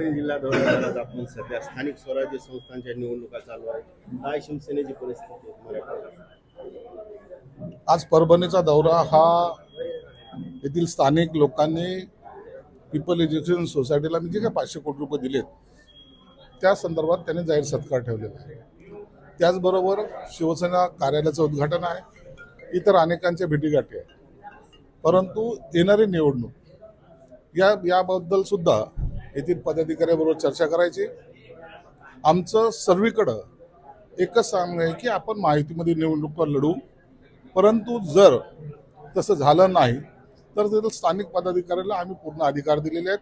परभणी जिल्हा दौऱ्यात आपण सध्या स्थानिक स्वराज्य संस्थांच्या निवडणुका चालू आहेत. काय शिवसेनेची परिस्थिती आज परभणीचा दौरा हा येथील स्थानिक लोकांनी पीपल एज्युकेशन सोसायटीला मी जे काही पाचशे कोटी रुपये दिलेत त्या संदर्भात त्यांनी जाहीर सत्कार ठेवलेला आहे. त्याचबरोबर शिवसेना कार्यालयाचं उद्घाटन आहे इतर अनेकांच्या भेटीगाठी आहेत परंतु येणारी निवडणूक या याबद्दल सुद्धा येथील पदाधिकाऱ्याबरोबर चर्चा करायची. आमचं सर्वीकडं एकच सांगणं आहे की आपण माहितीमध्ये निवडणुका लढू परंतु जर तसं झालं नाही तर तिथं स्थानिक पदाधिकाऱ्याला आम्ही पूर्ण अधिकार दिलेले आहेत.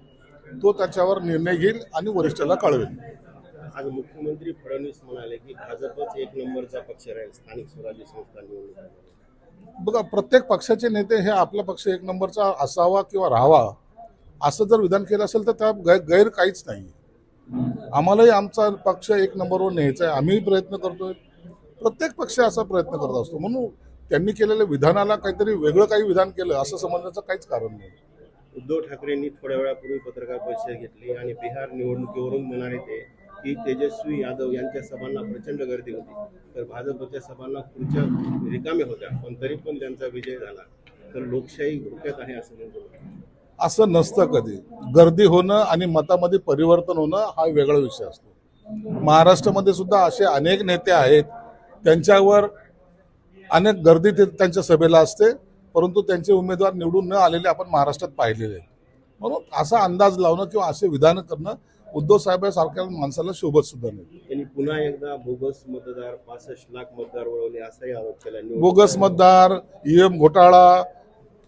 तो त्याच्यावर निर्णय घेईल आणि वरिष्ठाला कळवेल. आज मुख्यमंत्री फडणवीस म्हणाले की भाजपच एक नंबरचा पक्ष राहील स्थानिक स्वराज्य संस्था निवडणुका. बघा प्रत्येक पक्षाचे नेते हे आपला पक्ष एक नंबरचा असावा किंवा राहावा असं जर विधान केलं असेल तर त्या गै गैर काहीच नाही. आम्हालाही आमचा पक्ष एक नंबरवर न्यायचा आहे. आम्हीही प्रयत्न करतोय. प्रत्येक पक्ष असा प्रयत्न करत असतो. म्हणून त्यांनी केलेल्या विधानाला काहीतरी वेगळं काही विधान केलं असं समजण्याचं काहीच कारण नाही. उद्धव ठाकरेंनी थोड्या वेळापूर्वी पत्रकार परिषद घेतली आणि बिहार निवडणुकीवरून म्हणाले ते की तेजस्वी यादव यांच्या सभांना प्रचंड गर्दी होती. तर भाजपच्या सभांना खुर्च्या रिकाम्या होत्या पण तरी पण त्यांचा विजय झाला. तर लोकशाही धोक्यात आहे असं म्हणतो असं नसतं कधी. गर्दी होणं आणि मतामध्ये परिवर्तन होणं हा वेगळा विषय असतो. महाराष्ट्रामध्ये सुद्धा असे अनेक नेते आहेत त्यांच्यावर अनेक गर्दी ते त्यांच्या सभेला असते परंतु त्यांचे उमेदवार निवडून न आलेले आपण महाराष्ट्रात पाहिलेले आहेत. म्हणून असा अंदाज लावणं किंवा असे विधान करणं उद्धव साहेबांसारख्या माणसाला शोभत सुद्धा नाही. त्यांनी पुन्हा एकदा बोगस मतदार पासष्ट लाख मतदार वळवले असाही आरोप केला. बोगस मतदार ईएम घोटाळा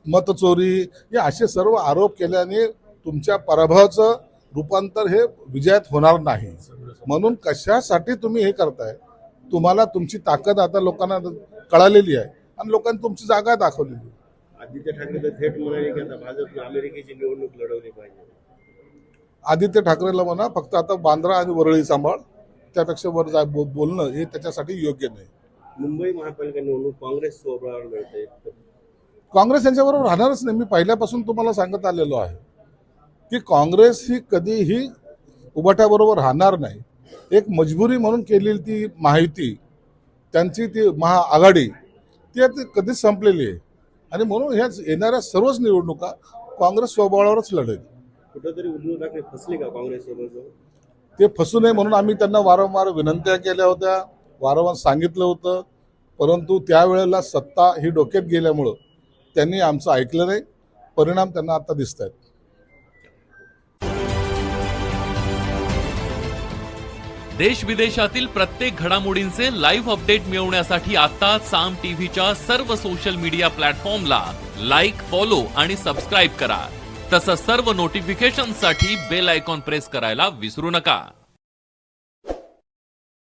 मतचोरी हे असे सर्व आरोप केल्याने तुमच्या पराभवाचं रूपांतर हे विजयात होणार नाही. म्हणून कशासाठी तुम्ही हे करताय? तुम्हाला तुमची ताकद आता लोकांना कळालेली आहे आणि लोकांनी तुमची जागा दाखवलेली आहे. आदित्य ठाकरे तर थेट म्हणाले की आता भाजप अमेरिकेची निवडणूक लढवली पाहिजे. आदित्य ठाकरेला म्हणा फक्त आता बांद्रा आणि वरळी सांभाळ. त्यापेक्षा वर जा बोलणं हे त्याच्यासाठी योग्य नाही. मुंबई महापालिका निवडणूक काँग्रेस सोबळावर लढते तर काँग्रेस यांच्याबरोबर राहणारच नाही. मी पहिल्यापासून तुम्हाला सांगत आलेलो आहे की काँग्रेस ही कधीही उभाट्याबरोबर राहणार नाही. एक मजबुरी म्हणून केलेली ती माहिती त्यांची ती महाआघाडी ती आता कधीच संपलेली आहे. आणि म्हणून ह्या येणाऱ्या सर्वच निवडणुका काँग्रेस स्वबळावरच लढेल. कुठंतरी उद्धव ठाकरे फसले का काँग्रेस ते फसू नये म्हणून आम्ही त्यांना वारंवार विनंत्या केल्या होत्या वारंवार सांगितलं होतं. परंतु त्यावेळेला सत्ता ही डोक्यात गेल्यामुळं त्यांनी आमचं ऐकलं नाही. परिणाम त्यांना आता दिसत आहेत देश विदेशातील प्रत्येक घडामोडींचे लाईव्ह अपडेट मिळवण्यासाठी आता साम टीव्हीच्या सर्व सोशल मीडिया प्लॅटफॉर्मला लाईक फॉलो आणि सबस्क्राईब करा. तसंच सर्व नोटिफिकेशनसाठी बेल आयकॉन प्रेस करायला विसरू नका.